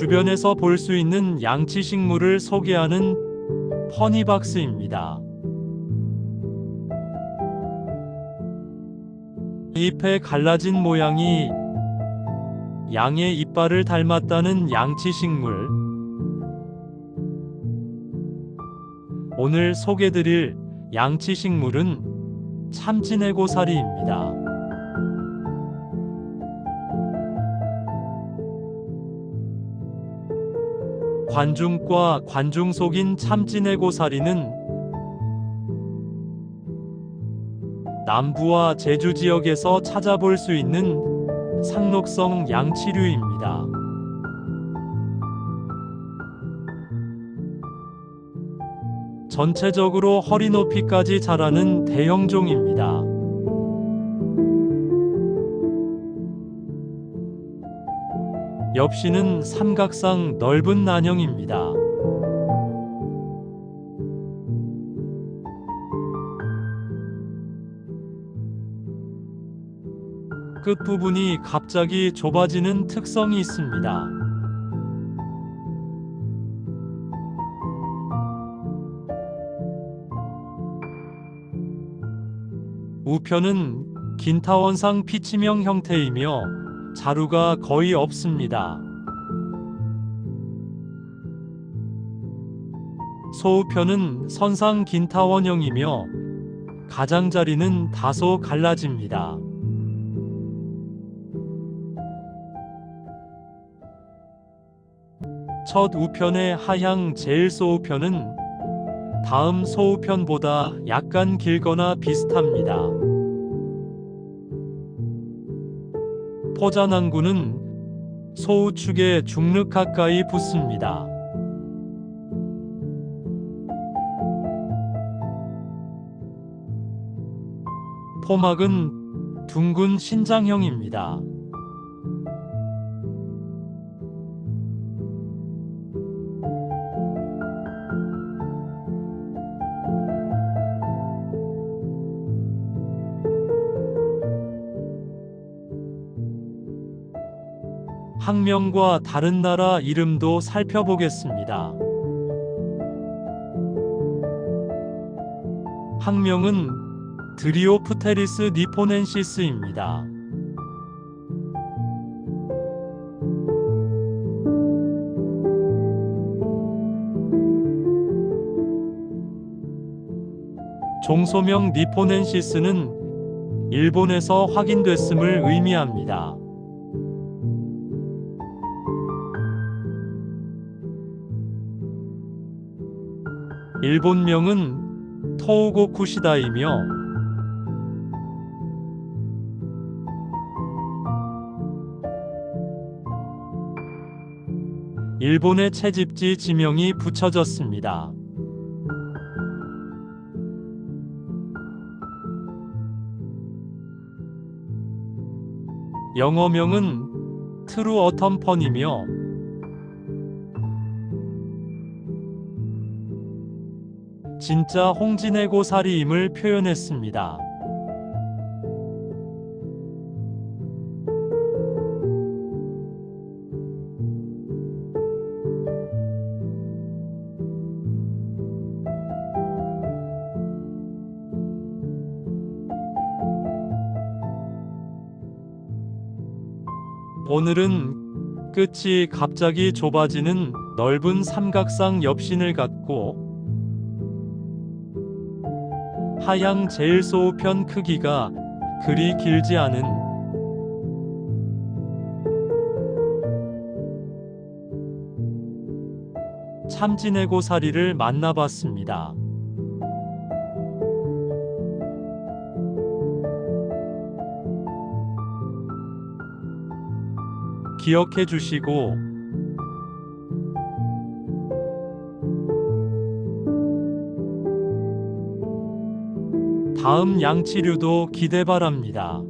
주변에서 볼 수 있는 양치 식물을 소개하는 퍼니박스입니다. 잎에 갈라진 모양이 양의 이빨을 닮았다는 양치 식물. 오늘 소개드릴 양치 식물은 참진해고사리입니다. 관중과 관중 속인 참진해고사리는 남부와 제주 지역에서 찾아볼 수 있는 상록성 양치류입니다. 전체적으로 허리 높이까지 자라는 대형종입니다. 엽씨는 삼각상 넓은 난형입니다. 끝부분이 갑자기 좁아지는 특성이 있습니다. 우편은 긴타원상 피치명 형태이며 자루가 거의 없습니다. 소우편은 선상 긴타 원형이며 가장자리는 다소 갈라집니다. 첫 우편의 하향 제일 소우편은 다음 소우편보다 약간 길거나 비슷합니다. 포자난구는 소우축에 중륵 가까이 붙습니다. 포막은 둥근 신장형입니다. 학명과 다른 나라 이름도 살펴보겠습니다. 학명은 드리오프테리스 니포넨시스입니다. 종소명 니포넨시스는 일본에서 확인됐음을 의미합니다. 일본명은 토우고 쿠시다이며 일본의 채집지 지명이 붙여졌습니다. 영어명은 트루 어텀펀이며 진짜 홍진해고사리임을 표현했습니다. 오늘은 끝이 갑자기 좁아지는 넓은 삼각상 엽신을 갖고 하향 제일 소우편 크기가 그리 길지 않은 참진해고사리를 만나봤습니다. 기억해 주시고 다음 양치류도 기대 바랍니다.